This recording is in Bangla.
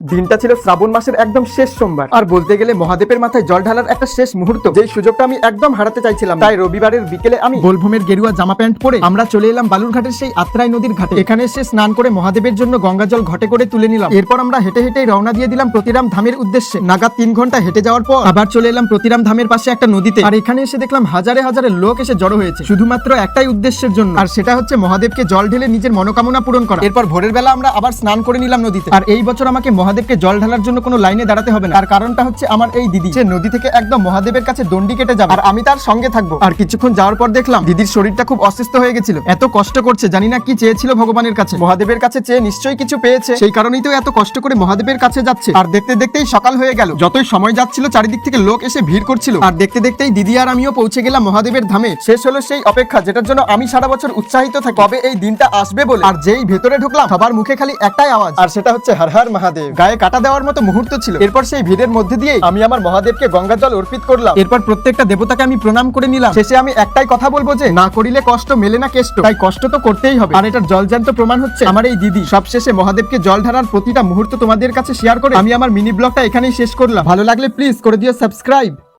দিনটা ছিল শ্রাবণ মাসের একদম শেষ সোমবার। আর বলতে গেলে মহাদেবের মাথায় জল ঢালার একটা শেষ মুহূর্ত। যেই সুযোগটা আমি একদম হারাতে চাইছিলাম। তাই রবিবারের বিকেলে আমি গোলভূমের গেরুয়া জামা প্যান্ট পরে আমরা চলে এলাম বালুরঘাটের সেই আত্রাই নদীর ঘাটে। এখানে এসে স্নান করে মহাদেবের জন্য গঙ্গা জল ঘটে করে তুলে নিলাম। এরপর আমরা হেঁটে হেঁটে রওনা দিয়ে দিলাম প্রতিরাম ধামের উদ্দেশ্যে। নাগাদ তিন ঘণ্টা হেঁটে যাওয়ার পর আবার চলে এলাম প্রতিরাম ধামের পাশে একটা নদীতে। আর এখানে এসে দেখলাম হাজারে হাজারে লোক এসে জড়ো হয়েছে। শুধুমাত্র একটাই উদ্দেশ্যের জন্য। আর সেটা হচ্ছে মহাদেবকে জল ঢেলে নিজের মনোকামনা পূরণ করা। এরপর ভোরের বেলা আমরা আবার স্নান করে নিলাম নদীতে। আর এই বছর আমাকে মহাদেবকে জল ঢালার জন্য কোনো লাইনে দাঁড়াতে হবে না। আর কারণটা হচ্ছে আমার এই দিদি। যে নদী থেকে একদম মহাদেবের কাছে দণ্ডি কেটে যাবে। আর আমি তার সঙ্গে থাকব। আর কিছুক্ষণ যাওয়ার পর দেখলাম, দিদির শরীরটা খুব অসুস্থ হয়ে গেছিল। এত কষ্ট করছে, জানি না কি চেয়েছিল ভগবানের কাছে। মহাদেবের কাছে চেয়ে নিশ্চয়ই কিছু পেয়েছে। সেই কারণেই তো এত কষ্ট করে মহাদেবের কাছে যাচ্ছে। আর দেখতে দেখতেই সকাল হয়ে গেল। যতই সময় যাচ্ছিল, চারিদিক থেকে লোক এসে ভিড় করছিল। আর দেখতে দেখতেই দিদি আর আমিও পৌঁছে গেলাম মহাদেবের ধামে। শেষ হলো সেই অপেক্ষা, যেটার জন্য আমি সারা বছর উৎসাহিত থাকি। কবে এই দিনটা আসবে বলে। আর যেই ভেতরে ঢুকলাম, সবার মুখে খালি একটাই আওয়াজ। আর সেটা হচ্ছে হর হর মহাদেব। গায়ে কাটা দেওয়ার মতো মুহূর্ত ছিল। এরপর সেই ভিড়ের মধ্যে দিয়ে আমি আমার মহাদেবকে গঙ্গা জল অর্পিত করলাম। এরপর প্রত্যেকটা দেবতাকে আমি প্রণাম করে নিলাম। শেষে আমি একটাই কথা বলব যে না করিলে কষ্ট মেলে না কেষ্ট। তাই কষ্ট তো করতেই হবে। আর এটার জলজান্ত প্রমাণ হচ্ছে আমার এই দিদি। সবশেষে মহাদেবকে জল ঢালার প্রতিটা মুহূর্ত তোমাদের কাছে শেয়ার করে আমি আমার মিনি ব্লগটা এখানেই শেষ করলাম। ভালো লাগলে প্লিজ করে দিও সাবস্ক্রাইব